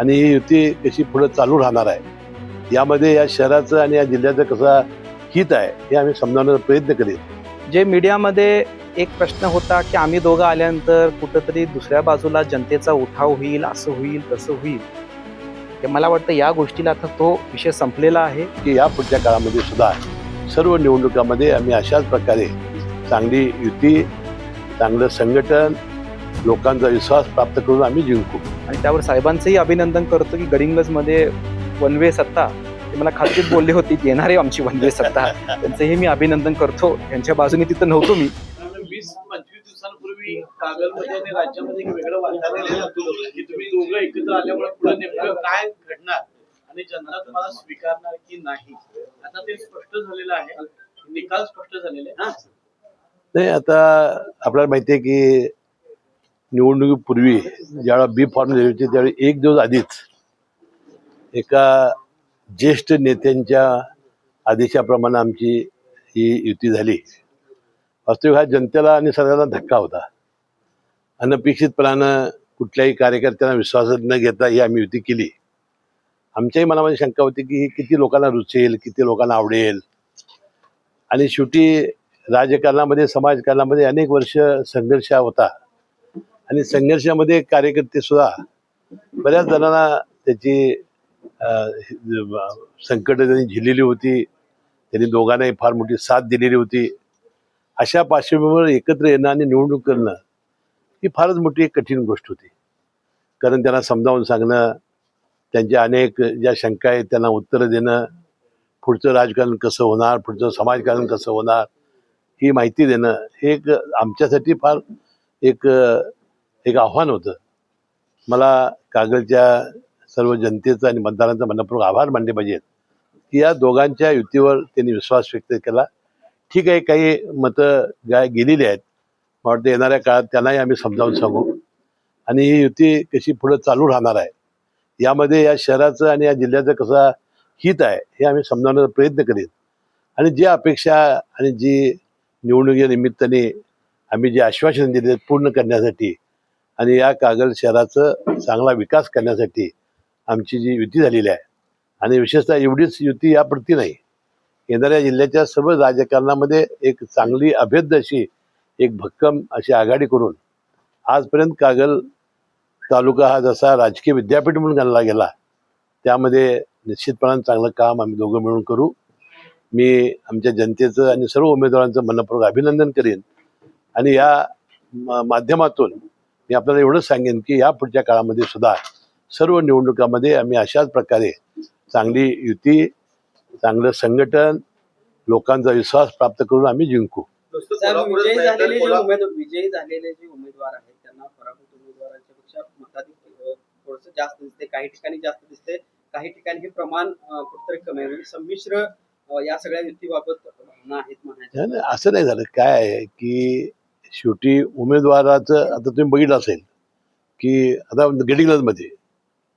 आणि ही युती कशी पुढे चालू राहणार आहे. यामध्ये या शहराचं आणि या जिल्ह्याचं कसा हित आहे हे आम्ही समजावण्याचा प्रयत्न करीत. जे मीडियामध्ये एक प्रश्न होता की आम्ही दोघं आल्यानंतर कुठंतरी दुसऱ्या बाजूला जनतेचा उठाव होईल असं होईल तसं होईल. ते मला वाटतं या गोष्टीला आता तो विषय संपलेला आहे. की या पुढच्या काळामध्ये सुद्धा सर्व निवडणुकामध्ये आम्ही अशाच प्रकारे चांगली युती चांगलं संघटन लोकांचा विश्वास प्राप्त करून आम्ही जिंकू. आणि त्यावर साहेबांचंही अभिनंदन करतो की गडिंग्लजमध्ये वन वे सत्ता ते मला खात्रीत बोलले होते की येणार आहे आमची वन वे सत्ता. त्यांचंही मी अभिनंदन करतो. त्यांच्या बाजूने तिथं नव्हतो मी. वीस पंचवीस दिवसांपूर्वी कागलमध्ये आणि राज्यामध्ये एक वेगळं वातावरण होतं की तुम्ही दोघं एकत्र आल्यामुळे पुढे नेमकं काय घडणार? आणि जनता तुम्हाला स्वीकारणार की नाही? आता ते स्पष्ट झालेलं आहे. निकाल स्पष्ट झालेले आहे. नाही आता आपल्याला माहिती आहे की निवडणुकीपूर्वी ज्यावेळेला बी फॉर्म दिली होती त्यावेळी एक दिवस आधीच एका ज्येष्ठ नेत्यांच्या आदेशाप्रमाणे आमची ही युती झाली. वास्तविक हा जनतेला आणि सगळ्यांना धक्का होता. अनपेक्षितपणानं कुठल्याही कार्यकर्त्यांना विश्वासात न घेता ही आम्ही युती केली. आमच्याही मनामध्ये शंका होती की ही किती लोकांना रुचेल किती लोकांना आवडेल? आणि शेवटी राजकारणामध्ये समाजकारणामध्ये अनेक वर्ष संघर्ष होता. आणि संघर्षामध्ये कार्यकर्ते सुद्धा बऱ्याच जणांना त्याची संकट त्यांनी झेललेली होती. त्यांनी दोघांनाही फार मोठी साथ दिलेली होती. अशा पार्श्वभूमीवर एकत्र येणं आणि निवडणूक करणं ही फारच मोठी एक कठीण गोष्ट होती. कारण त्यांना समजावून सांगणं त्यांच्या अनेक ज्या शंका आहेत त्यांना उत्तरं देणं पुढचं राजकारण कसं होणार पुढचं समाजकारण कसं होणार ही माहिती देणं हे एक आमच्यासाठी फार एक एक आव्हान होतं. मला कागलच्या सर्व जनतेचं आणि मतदारांचा मनपूर्वक आभार मानले पाहिजेत की या दोघांच्या युतीवर त्यांनी विश्वास व्यक्त केला. ठीक आहे काही मतं गाय गेलेली आहेत मला वाटतं येणाऱ्या काळात त्यांनाही आम्ही समजावून सांगू. आणि ही युती कशी पुढे चालू राहणार आहे यामध्ये या शहराचं आणि या जिल्ह्याचं कसा हित आहे हे आम्ही समजावण्याचा प्रयत्न करीत. आणि जी अपेक्षा आणि जी निवडणुकीच्या निमित्ताने आम्ही जे आश्वासन दिले पूर्ण करण्यासाठी आणि या कागल शहराचं चांगला विकास करण्यासाठी आमची जी युती झालेली आहे आणि विशेषतः एवढीच युती यापुरती नाही. येणाऱ्या जिल्ह्याच्या सर्व राजकारणामध्ये एक चांगली अभेद्य अशी एक भक्कम अशी आघाडी करून आजपर्यंत कागल तालुका हा जसा राजकीय विद्यापीठ म्हणून गणला गेला त्यामध्ये निश्चितपणाने चांगलं काम आम्ही दोघं मिळून करू. मी आमच्या जनतेचं आणि सर्व उमेदवारांचं मनपूर्वक अभिनंदन करेन. आणि या म- माध्यमातून मी आपल्याला एवढंच सांगेन की या पुढच्या काळामध्ये सुद्धा सर्व निवडणुकामध्ये आम्ही अशाच प्रकारे चांगली युती चांगलं संघटन लोकांचा विश्वास प्राप्त करून आम्ही जिंकू. विजयी झालेले जे उमेदवार विजयी झालेले जे उमेदवार आहेत त्यांना पराभूत उमेदवारांच्या पेक्षा मताधिक थोडस जास्त दिसते काही ठिकाणी जास्त दिसते काही ठिकाणी हे प्रमाण कुठेतरी कमी आहे. म्हणजे संमिश्र या सगळ्या युतीबाबत भावना आहेत म्हणायच्या असं नाही झालं. काय आहे की शेवटी उमेदवाराचं आता तुम्ही बघितलं असेल की आता गडिंग्लजमध्ये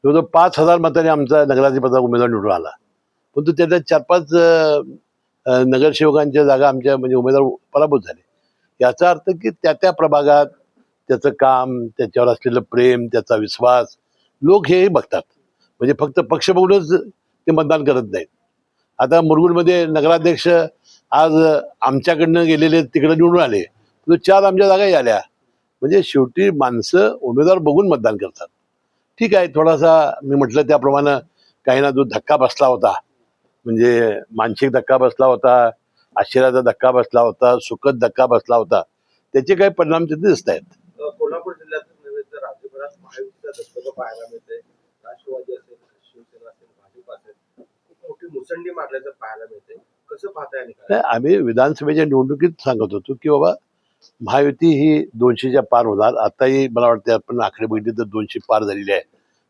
जवळजवळ पाच हजार मताने आमचा नगराधिपतीचा उमेदवार निवडून आला. परंतु त्याच्या चार पाच नगरसेवकांच्या जागा आमच्या म्हणजे उमेदवार पराभूत झाले. याचा अर्थ की त्या त्या प्रभागात त्याचं काम त्याच्यावर असलेलं प्रेम त्याचा विश्वास लोक हे बघतात. म्हणजे फक्त पक्ष बघूनच ते मतदान करत नाहीत. आता मुरगुडमध्ये नगराध्यक्ष आज आमच्याकडनं गेलेले तिकडे निवडून आले. चार आमच्या जागाही आल्या. म्हणजे शेवटी माणसं उमेदवार बघून मतदान करतात. ठीक आहे थोडासा मी म्हटलं त्याप्रमाणे काही ना जो धक्का बसला होता म्हणजे मानसिक धक्का बसला होता आश्चर्याचा धक्का बसला होता सुखद धक्का बसला होता त्याचे काही परिणाम तिथे दिसत आहेत. कोल्हापूर जिल्ह्यात नव्हे तर राज्यभरात महायुतीचा दस्तक पाहायला मिळते राष्ट्रवादी असेल शिवसेना असेल भाजप असेल खूप मोठी मुसंडी मारल्याचं पाहायला मिळते कसं पाहताय आम्ही विधानसभेच्या निवडणुकीत सांगत होतो की बाबा महायुती ही दोनशेच्या पार होणार. आताही मला वाटतं आपण आकडे बघितले तर दोनशे पार झालेली आहे.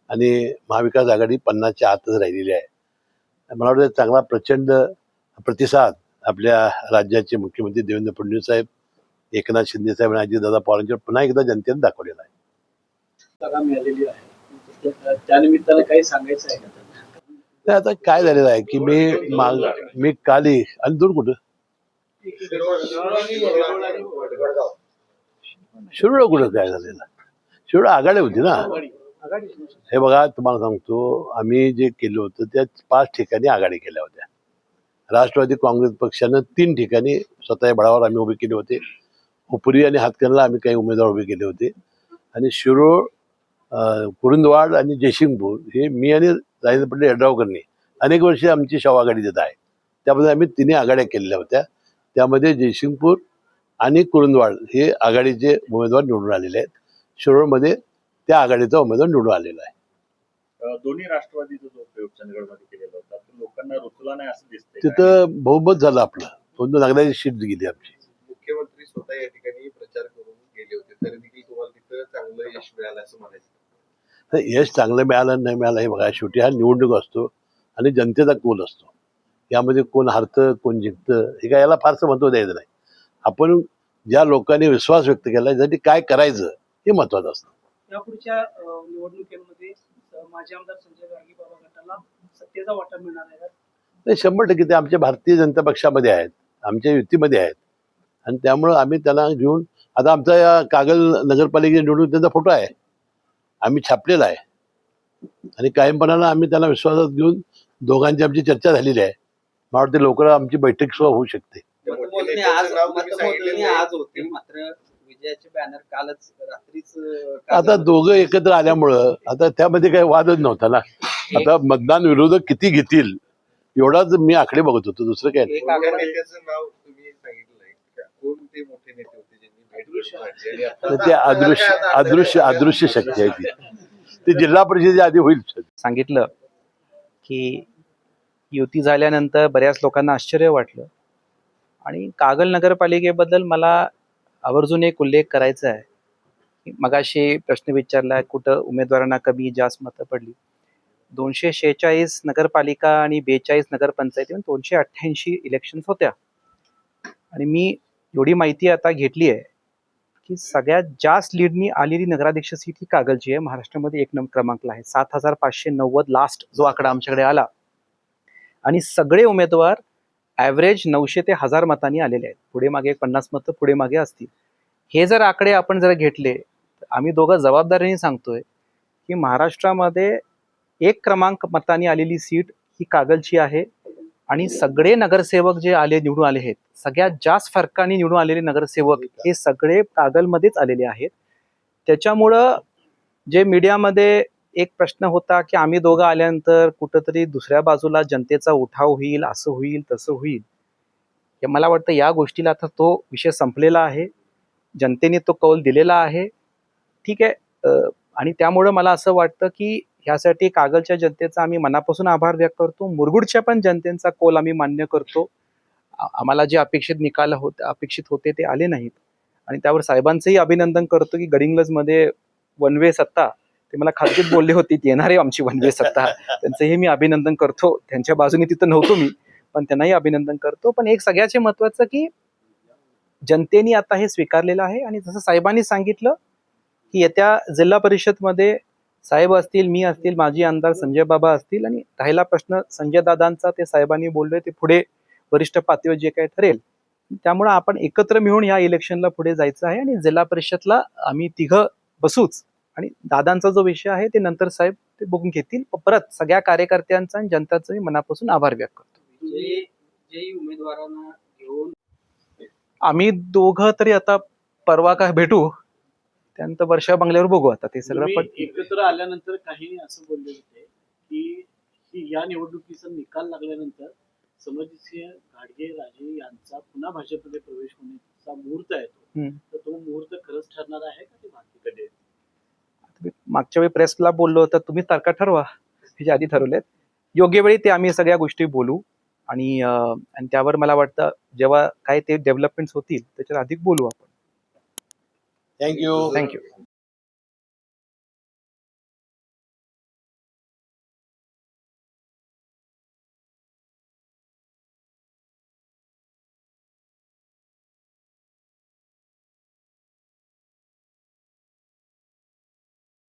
आणि महाविकास आघाडी पन्नासच्या आतच राहिलेली आहे. मला वाटतं चांगला प्रचंड प्रतिसाद आपल्या राज्याचे मुख्यमंत्री देवेंद्र फडणवीस साहेब एकनाथ शिंदे साहेब आणि अजितदादा पवारांच्यावर पुन्हा एकदा जनतेने दाखवलेला आहे. काही सांगायचं आहे आता काय झालेलं आहे की मी माग मी काली आणि दूर कुठं? शिरोळ कुठं काय झालेलं? शिरोळ आघाडी होती ना. हे बघा तुम्हाला सांगतो आम्ही जे केलं होतं त्या पाच ठिकाणी आघाडी केल्या होत्या. राष्ट्रवादी काँग्रेस पक्षानं तीन ठिकाणी स्वतः बळावर आम्ही उभे केले होते. उपरी आणि हातकणला आम्ही काही उमेदवार उभे केले होते. आणि शिरोळ कुरुंदवाड आणि जयसिंगपूर हे मी आणि राजेंद्र पटेल यड्रावकरनी अनेक वर्षे आमची शव आघाडी देत आहे त्यामध्ये आम्ही तिन्ही आघाड्या केलेल्या होत्या. त्यामध्ये जयसिंगपूर आणि कुरुंदवाड हे आघाडीचे उमेदवार निवडून आलेले आहेत. शिरोळमध्ये त्या आघाडीचा उमेदवार निवडून आलेला आहे. दोन्ही राष्ट्रवादीचा जो प्रयोग चंदगडमध्ये केलेला होता तो लोकांना रुचला नाही असं दिसतंय तिथं बहुमत झालं आपलं. दोन नागराची शीट गेली आमची. मुख्यमंत्री स्वतः या ठिकाणी प्रचार करून गेले होते. तरी देखील तुम्हाला तिथं चांगलं यश मिळालं असं म्हणायचं. तर यश चांगलं मिळालं नाही मिळालं हे बघा शेवटी हा निवडणूक असतो आणि जनतेचा कोल असतो. यामध्ये कोण हारतं कोण जिंकतं हे काय याला फारसं महत्त्व द्यायचं नाही. आपण ज्या लोकांनी विश्वास व्यक्त केला त्यासाठी काय करायचं हे महत्त्वाचं असतं. यापुढच्या निवडणुकीमध्ये माजी आमदार संजय बाबा गटाला सत्तेचा वाटा मिळणार आहे? ते शंभर टक्के ते आमच्या भारतीय जनता पक्षामध्ये आहेत आमच्या युतीमध्ये आहेत. आणि त्यामुळं आम्ही त्याला घेऊन आता आमचा या कागल नगरपालिकेच्या निवडणूक त्यांचा फोटो आहे. आम्ही छापलेला आहे. आणि कायमपणानं आम्ही त्याला विश्वासात घेऊन दोघांची आमची चर्चा झालेली आहे. मला वाटते लवकर आमची बैठक सुद्धा होऊ शकते. त्या मोठ्या मतमोजणी आज नेत्याचं नाव तुम्ही मतमोजणी सांगितलेलं आज नाही. होती मात्र विजयाचे बॅनर कालच रात्रीच अं, आता दोघं एकत्र आल्यामुळं आता त्यामध्ये काही वादच नव्हता ना. आता मतदान विरोधक किती घेतील एवढाच मी आकडे बघत होतो दुसरं काय नाही. एक मोठ्या आघाडी नेत्याचं नाव तुम्ही सांगितलं नाही का? कोण ते मोठे नेते होते ज्यांनी भेट घेऊन मांडली आणि आता- तर ते अदृश्य अदृश्य अदृश्य शक्ती आहे ती. ते जिल्हा परिषदेच्या आधी होईल सांगितलं की युती झाल्यानंतर बऱ्याच लोकांना आश्चर्य वाटलं. आणि कागल नगरपालिकेबद्दल मला आवर्जून एक उल्लेख करायचा आहे. की मगाशी प्रश्न विचारला कुठं उमेदवारांना कमी जास्त मतं पडली? दोनशे शेहेचाळीस नगरपालिका आणि बेचाळीस नगरपंचायती म्हणजे दोनशे अठ्ठ्याऐंशी इलेक्शन्स होत्या. आणि मी एवढी माहिती आता घेतली आहे की सगळ्यात जास्त लीडनी आलेली नगराध्यक्ष सीट ही कागलची आहे. महाराष्ट्रामध्ये एक नंबर क्रमांकला आहे. सात हजार पाचशे नव्वद लास्ट जो आकडा आमच्याकडे आला. आणि सगळे उमेदवार ॲव्हरेज नऊशे ते हजार मतांनी आलेले आहेत. पुढे मागे पन्नास मतं पुढे मागे असतील. हे जर आकडे आपण जर घेतले तर आम्ही दोघं जबाबदारीने सांगतोय की महाराष्ट्रामध्ये एक क्रमांक मतांनी आलेली सीट ही कागलची आहे आणि सगळे नगरसेवक जे आले निवडून आले आहेत सगळ्यात जास्त फरकाने निवडून आलेले नगरसेवक हे सगळे कागलमध्येच आलेले आहेत. त्याच्यामुळं जे मीडियामध्ये एक प्रश्न होता की आम्ही दोघं आल्यानंतर कुठंतरी दुसऱ्या बाजूला जनतेचा उठाव होईल असं होईल तसं होईल? हे मला वाटतं या गोष्टीला आता तो विषय संपलेला आहे. जनतेने तो कौल दिलेला आहे. ठीक आहे. आणि त्यामुळं मला असं वाटतं की ह्यासाठी कागलच्या जनतेचा आम्ही मनापासून आभार व्यक्त करतो. मुरगुडच्या पण जनतेचा कौल आम्ही मान्य करतो. आम्हाला जे अपेक्षित निकाल होते अपेक्षित होते ते आले नाहीत. आणि त्यावर साहेबांचंही अभिनंदन करतो की गडिंग्लजमध्ये वन वे सत्ता ते मला खात्रीत बोलले होते येणार आहे आमची वन वे सत्ता. त्यांचंही मी अभिनंदन करतो. त्यांच्या बाजूने तिथं नव्हतो मी पण त्यांनाही अभिनंदन करतो. पण एक सगळ्याचे महत्वाचं की जनतेने आता हे स्वीकारलेलं आहे आणि जसं साहेबांनी सांगितलं की येत्या जिल्हा परिषदमध्ये साहेब असतील मी असतील माजी आमदार संजय बाबा असतील आणि राहिला प्रश्न संजय दादांचा ते साहेबांनी बोलले ते पुढे वरिष्ठ पातळीवर जे काही ठरेल. त्यामुळे आपण एकत्र मिळून या इलेक्शनला पुढे जायचं आहे आणि जिल्हा परिषदला आम्ही तिघं बसूच आणि दादांचा जो विषय आहे ते नंतर साहेब ते बघून घेतील. परत सगळ्या कार्यकर्त्यांचा आणि जनताचा मी मनापासून आभार व्यक्त करतो. जे जे उमेदवारांना घेऊन आम्ही दोघं तरी आता परवा काय भेटू त्यानंतर वर्षा बंगल्यावर बघू आता ते सगळं पण एकत्र आल्यानंतर काही असं बोलले होते की ही या निवडणुकीचा निकाल लागल्यानंतर समजितसिंह घाडगे राजे यांचा पुन्हा भाजपमध्ये प्रवेश होण्याचा मुहूर्त आहे तो हम्म. तर तो मुहूर्त खरंच ठरणार आहे का ते बाकीकडे आहे? मी मागच्या वेळी प्रेसला बोललो होतं तुम्ही तारखा ठरवा. ह्याच्या आधी ठरवलेत. योग्य वेळी ते आम्ही सगळ्या गोष्टी बोलू. आणि आणि त्यावर मला वाटतं जेव्हा काय ते डेव्हलपमेंट्स होतील त्याच्यावर अधिक बोलू आपण. Thank you thank you